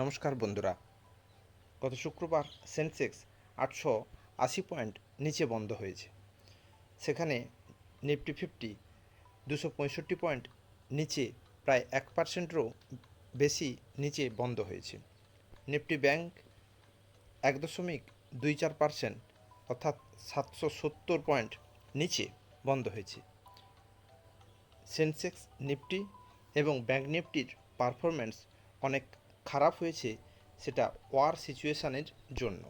নমস্কার বন্ধুরা। গত শুক্রবার সেন্সেক্স আটশো আশি পয়েন্ট নিচে বন্ধ হয়েছে। সেখানে নিফটি ফিফটি দুশো পঁয়ষট্টি পয়েন্ট নিচে প্রায় এক পার্সেন্টেরও বেশি নিচে বন্ধ হয়েছে। নিফটি ব্যাংক এক দশমিক দুই চার পার্সেন্ট অর্থাৎ সাতশো সত্তর পয়েন্ট নিচে বন্ধ হয়েছে। সেন্সেক্স নিফটি এবং ব্যাংক নিফটির পারফরম্যান্স অনেক খারাপ হয়েছে সেটা ওয়ার সিচুয়েশানের জন্য।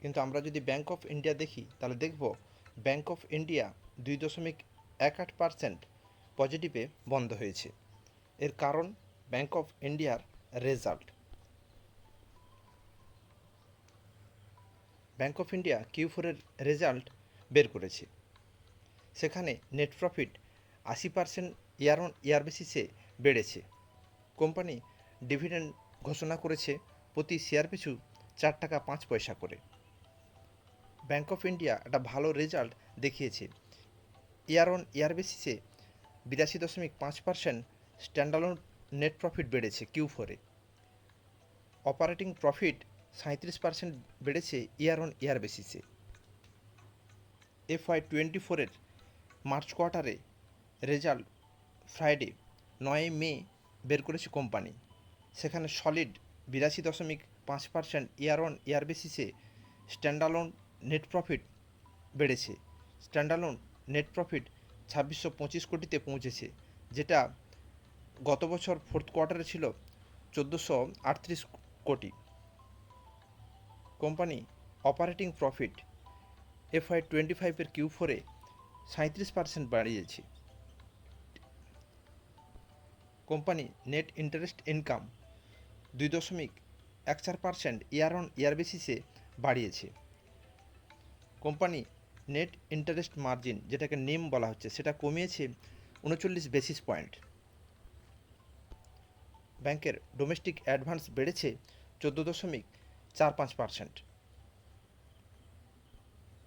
কিন্তু আমরা যদি ব্যাংক অফ ইন্ডিয়া দেখি, তাহলে দেখব ব্যাংক অফ ইন্ডিয়া দুই দশমিক এক আট পার্সেন্ট পজিটিভে বন্ধ হয়েছে। এর কারণ ব্যাংক অফ ইন্ডিয়ার result bank of India Q ফোরের রেজাল্ট বের করেছে। সেখানে নেট প্রফিট আশি পার্সেন্ট ইয়ার অন ইয়ার বেসিসে বেড়েছে। কোম্পানি ডিভিডেন্ড ঘোষণা করেছে প্রতি শেয়ার পিছু চার টাকা পাঁচ পয়সা করে। ব্যাংক অফ ইন্ডিয়া একটা ভালো রেজাল্ট দেখিয়েছে। ইয়ার অন ইয়ার বেসিসে বিরাশি দশমিক পাঁচ পার্সেন্ট স্ট্যান্ডালোন নেট প্রফিট বেড়েছে কিউ ফোরে অপারেটিং প্রফিট সাঁত্রিশ পার্সেন্ট বেড়েছে ইয়ার অন ইয়ার বেসিসে এফআই টোয়েন্টি ফোরের মার্চ কোয়ার্টারে রেজাল্ট ফ্রাইডে, নয় মে বের করেছে কোম্পানি। সেখানে সলিড বিরাশি দশমিক পাঁচ পার্সেন্ট ইয়ার অন ইয়ার বেসিসে স্ট্যান্ডালোন নেট প্রফিট বেড়েছে। স্ট্যান্ডালোন নেট প্রফিট ছাব্বিশশো পঁচিশ কোটিতে পৌঁছেছে, যেটা গত বছর ফোর্থ কোয়ার্টারে ছিল চোদ্দোশো আটত্রিশ কোটি। Company operating profit FY twenty ফাইভের কিউ ফোরে সাঁত্রিশ পার্সেন্ট বাড়িয়েছে। কোম্পানি নেট ইন্টারেস্ট ইনকাম দুই দশমিক এক চার পার্সেন্ট ইয়ার অন ইয়ার বেসিসে বাড়িয়েছে। কোম্পানি নেট ইন্টারেস্ট মার্জিন যেটাকে নেম বলা হচ্ছে, সেটা কমিয়েছে উনচল্লিশ বেসিস পয়েন্ট ব্যাংকের ডোমেস্টিক অ্যাডভান্স বেড়েছে চোদ্দ দশমিক চার পাঁচ পার্সেন্ট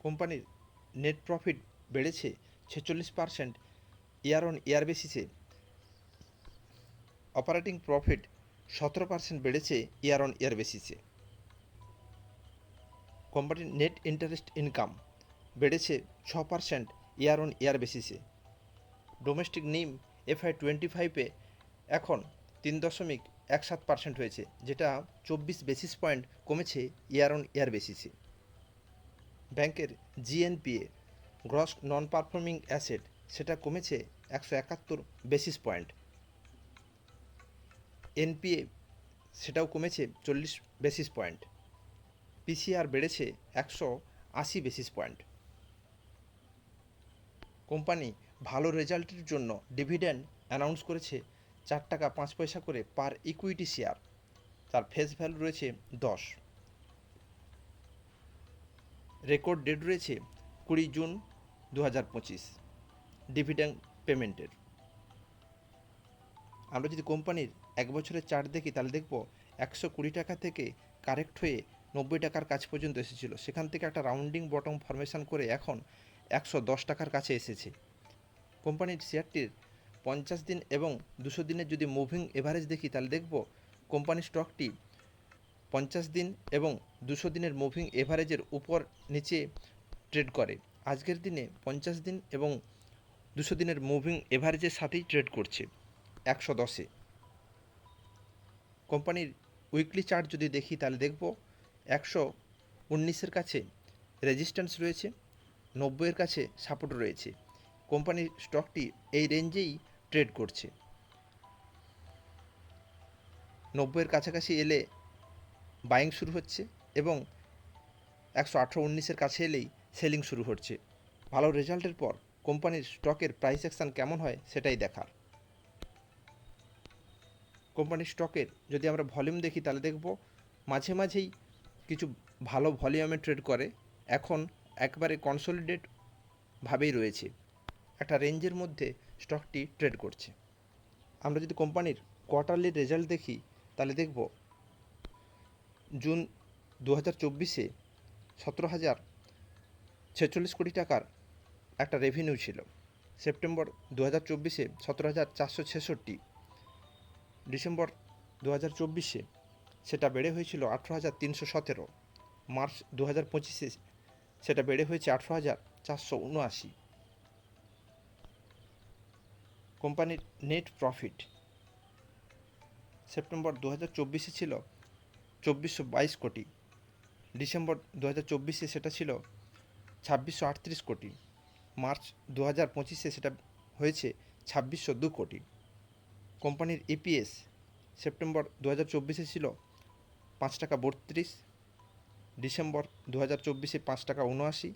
কোম্পানির নেট প্রফিট বেড়েছে ছেচল্লিশ পার্সেন্ট ইয়ার অন ইয়ার বেসিসে অপারেটিং প্রফিট সতেরো পার্সেন্ট বেড়েছে ইয়ার অন ইয়ার বেসিসে কোম্পানির নেট ইন্টারেস্ট ইনকাম বেড়েছে ছ পার্সেন্ট ইয়ার অন ইয়ার বেসিসে ডোমেস্টিক নিম এফআই টোয়েন্টি ফাইভে এখন তিন দশমিক এক সাত পার্সেন্ট হয়েছে, যেটা চব্বিশ বেসিস পয়েন্ট কমেছে ইয়ার অন ইয়ার বেসিসে ব্যাংকের GNPA gross non performing asset সেটা কমেছে একশো একাত্তর বেসিস পয়েন্ট এনপিএ, সেটাও কমেছে চল্লিশ বেসিস পয়েন্ট পিসিআর বেড়েছে একশো আশি বেসিস পয়েন্ট কোম্পানি ভালো রেজাল্টের জন্য ডিভিডেন্ড অ্যানাউন্স করেছে চার টাকা পাঁচ পয়সা করে পার ইকুইটি শেয়ার তার ফেস ভ্যালু রয়েছে দশ। রেকর্ড ডেট রয়েছে কুড়ি জুন দু হাজার পঁচিশ ডিভিডেন্ড পেমেন্টের। আমরা যদি কোম্পানির এক বছরের চার্ট দেখি, তাহলে দেখব একশো কুড়ি টাকা থেকে কারেক্ট হয়ে নব্বই টাকার কাছ পর্যন্ত এসেছিল। সেখান থেকে একটা রাউন্ডিং বটম ফরমেশন করে এখন একশো দশ টাকার কাছে এসেছে। কোম্পানির শেয়ারটির পঞ্চাশ দিন এবং দুশো দিনের যদি মুভিং এভারেজ দেখি, তাহলে দেখব কোম্পানির স্টকটি পঞ্চাশ দিন এবং দুশো দিনের মুভিং এভারেজের উপর নিচে ট্রেড করে। আজকের দিনে পঞ্চাশ দিন এবং দুশো দিনের মুভিং এভারেজের সাথেই ট্রেড করছে একশো দশে। কোম্পানির উইকলি চার্ট যদি দেখি, তাহলে দেখব একশো উনিশের কাছে রেজিস্ট্যান্স রয়েছে, নব্বইয়ের কাছে সাপোর্ট রয়েছে। কোম্পানির স্টকটি এই রেঞ্জেই ট্রেড করছে। নব্বইয়ের কাছাকাছি এলে বাইং শুরু হচ্ছে। এবং একশো আঠেরো উনিশের কাছে এলেই সেলিং শুরু হচ্ছে। ভালো রেজাল্টের পর কোম্পানির স্টকের প্রাইস অ্যাকশান কেমন হয় সেটাই দেখার। কোম্পানির স্টকের যদি আমরা ভলিউম দেখি তাহলে দেখব মাঝে মাঝেই কিছু ভালো ভলিউমে ট্রেড করে, এখন একবারে কনসলিডেট ভাবেই রয়েছে। একটা রেঞ্জের মধ্যে স্টকটি ট্রেড করছে। আমরা যদি কোম্পানির কোয়ার্টারলি রেজাল্ট দেখি তাহলে দেখব জুন দু হাজার চব্বিশে সতেরো হাজার ছেচল্লিশ কোটি টাকার একটা রেভিনিউ ছিল। সেপ্টেম্বর দু হাজার চব্বিশে সতেরো হাজার চারশো ছেষট্টি। ডিসেম্বর দু হাজার চব্বিশে সেটা বেড়ে হয়েছিল আঠেরো হাজার তিনশো সতেরো। মার্চ দু হাজার পঁচিশে সেটা বেড়ে হয়েছে আঠেরো হাজার চারশো উনআশি। কোম্পানির নেট প্রফিট সেপ্টেম্বর দু হাজার চব্বিশে ছিল চব্বিশশো বাইশ কোটি। ডিসেম্বর দু হাজার চব্বিশে সেটা ছিল ছাব্বিশশো আটত্রিশ কোটি। মার্চ দু হাজার পঁচিশে সেটা হয়েছে ছাব্বিশশো দু কোটি। কোম্পানির ইপিএস সেপ্টেম্বর দু হাজার চব্বিশে ছিল পাঁচ টাকা বত্রিশ। ডিসেম্বর দু হাজার চব্বিশে পাঁচ টাকা উনআশি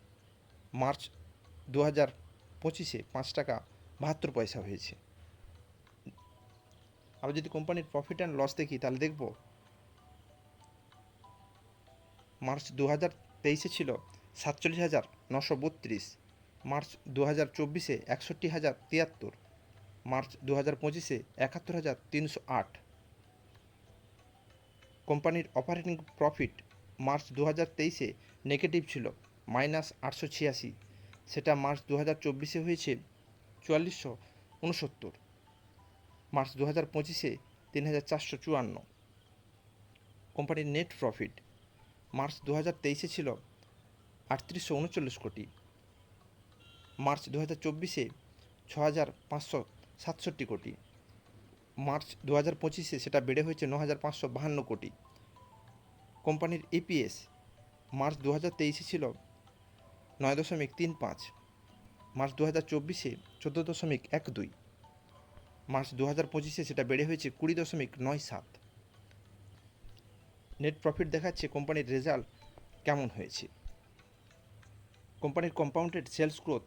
মার্চ দু হাজার পঁচিশে পাঁচ টাকা বাহাত্তর পয়সা হয়েছে। আবার যদি কোম্পানির প্রফিট অ্যান্ড লস দেখি, তাহলে দেখব মার্চ দু হাজার তেইশে ছিল সাতচল্লিশ হাজার নশো বত্রিশ, মার্চ দু হাজার চব্বিশে একষট্টি হাজার তিয়াত্তর, মার্চ দু হাজার পঁচিশে একাত্তর হাজার তিনশো আট। কোম্পানির অপারেটিং প্রফিট মার্চ দু হাজার তেইশে নেগেটিভ ছিল, মাইনাস আটশো ছিয়াশি। সেটা মার্চ দু হাজার চব্বিশে হয়েছে চুয়াল্লিশশো উনসত্তর। মার্চ দু হাজার পঁচিশে তিন হাজার চারশো চুয়ান্ন। কোম্পানির নেট প্রফিট মার্চ দু হাজার তেইশে ছিল আটত্রিশশো উনচল্লিশ কোটি। মার্চ দু হাজার চব্বিশে ছ হাজার পাঁচশো সাতষট্টি কোটি। মার্চ দু হাজার পঁচিশে সেটা বেড়ে হয়েছে ন হাজার পাঁচশো বাহান্ন কোটি। কোম্পানির ইপিএস মার্চ দু হাজার তেইশে ছিল নয় দশমিক তিন পাঁচ। মার্চ দু হাজার চব্বিশে চোদ্দ দশমিক এক দুই। মার্চ দু হাজার পঁচিশে সেটা বেড়ে হয়েছে কুড়ি দশমিক নয় সাত। নেট প্রফিট দেখাচ্ছে কোম্পানির রেজাল্ট কেমন হয়েছে? কোম্পানির কম্পাউন্ডেড সেলস গ্রোথ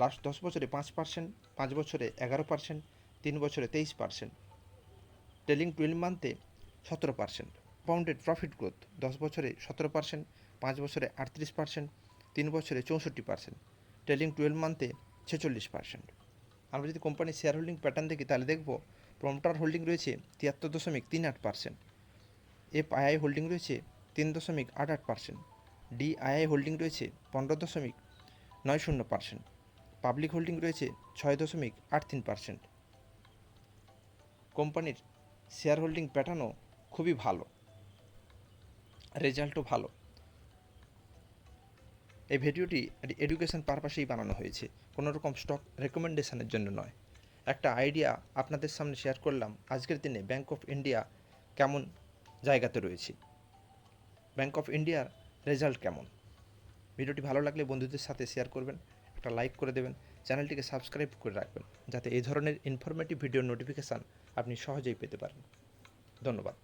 লাস্ট দশ বছরে পাঁচ পার্সেন্ট পাঁচ বছরে এগারো পার্সেন্ট তিন বছরে তেইশ পার্সেন্ট টেলিং টুয়েলভ মান্থে সতেরো পার্সেন্ট কম্পাউন্ডেড প্রফিট গ্রোথ দশ বছরে সতেরো পার্সেন্ট পাঁচ বছরে আটত্রিশ পার্সেন্ট তিন বছরে চৌষট্টি পার্সেন্ট টেলিং টুয়েলভ মান্থে ছেচল্লিশ পার্সেন্ট আমরা যদি কোম্পানির শেয়ার হোল্ডিং প্যাটার্ন দেখি, তাহলে দেখব প্রমোটার হোল্ডিং রয়েছে তিয়াত্তর দশমিক তিন আট পার্সেন্ট এফ আইআই হোল্ডিং রয়েছে তিন দশমিক আট আট পার্সেন্ট, ডিআইআই হোল্ডিং রয়েছে পনেরো দশমিক নয় শূন্য পার্সেন্ট, পাবলিক হোল্ডিং রয়েছে ছয় দশমিক আট তিন পার্সেন্ট। কোম্পানির শেয়ার হোল্ডিং প্যাটার্নও খুবই ভালো, রেজাল্টও ভালো। এই ভিডিওটি এডুকেশন পারপাসেই বানানো হয়েছে, কোনো রকম স্টক রেকমেন্ডেশনের জন্য নয়। একটা আইডিয়া আপনাদের সামনে শেয়ার করলাম, আজকের দিনে ব্যাংক অফ ইন্ডিয়া কেমন জায়গাতে রয়েছি। ব্যাংক অফ ইন্ডিয়ার রেজাল্ট কেমন? ভিডিওটি ভালো লাগলে বন্ধুদের সাথে শেয়ার করবেন, একটা লাইক করে দেবেন, চ্যানেলটিকে সাবস্ক্রাইব করে রাখবেন, যাতে এই ধরনের ইনফরমেটিভ ভিডিও নোটিফিকেশান আপনি সহজেই পেতে পারেন। ধন্যবাদ।